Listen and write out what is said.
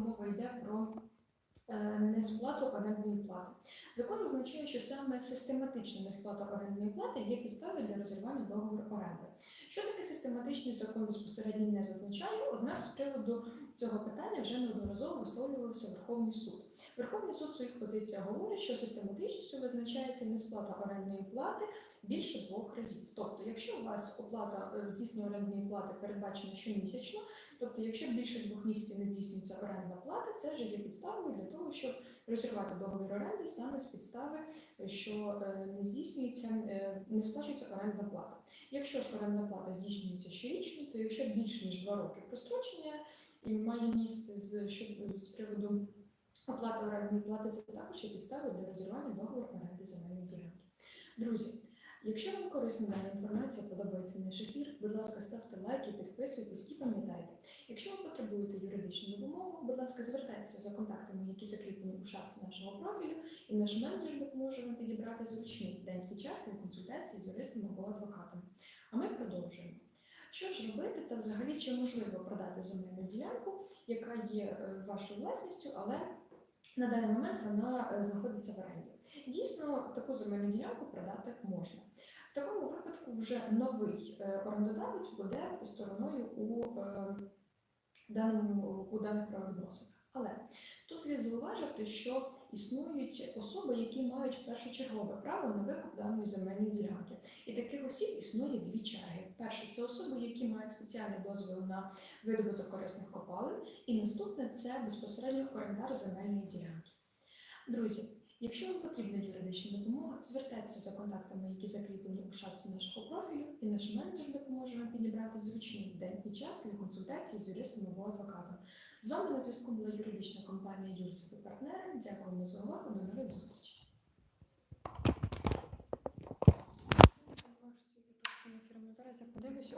мова йде про е, несплату орендної плати. Закон означає, що саме систематична несплата орендної плати є підставою для розірвання договору оренди. Що таке систематичний закон безпосередньо не зазначає, однак з приводу цього питання вже неодноразово висловлювався Верховний суд. Верховний суд в своїх позиціях говорить, що систематичністю визначається несплата орендної плати більше двох разів. Тобто, якщо у вас оплата е, здійснення орендної плати передбачена щомісячно, тобто, якщо більше двох місяців не здійснюється орендна плата, це вже є підставою для того, щоб розірвати договір оренди саме з підстави, е, що е, не здійснюється, не сплачується орендна плата. Якщо ж орендна плата здійснюється щорічно, то якщо більше ніж два роки прострочення має місце з, що- з приводу оплати орендної плати, це також є підставою для розірвання договору оренди земельної ділянки. Друзі, якщо вам корисна дана інформація, подобається наш ефір, будь ласка, ставте лайки, підписуйтесь і пам'ятайте, якщо ви потребуєте юридичну допомогу, будь ласка, звертайтеся за контактами, які закріплені у шапці нашого профілю, і наш менеджер допоможе вам підібрати зручний день і час для консультації з юристом або адвокатом. А ми продовжуємо. Що ж робити та взагалі чи можливо продати земельну ділянку, яка є е, вашою власністю, але на даний момент вона е, знаходиться в оренді. Дійсно, таку земельну ділянку продати можна. В такому випадку вже новий е, орендодавець буде стороною у, даному, у даних правовідносинах. Але тут слід зауважити, що існують особи, які мають першочергове право на викуп даної земельної ділянки. І таких осіб існує дві черги. Перше це особи, які мають спеціальний дозвіл на видобуток корисних копалин, і наступне це безпосередньо орендар земельної ділянки. Друзі, якщо вам потрібна юридична допомога, звертайтеся за контактами, які закріплені у шапці нашого профілю, і наш менеджер допоможе вам підібрати зручний день і час для консультації з юристом або адвокатом. З вами на зв'язку була юридична компанія Юрсів і партнери. Дякуємо за увагу. До нових зустрічей. Зараз я подивлюсь.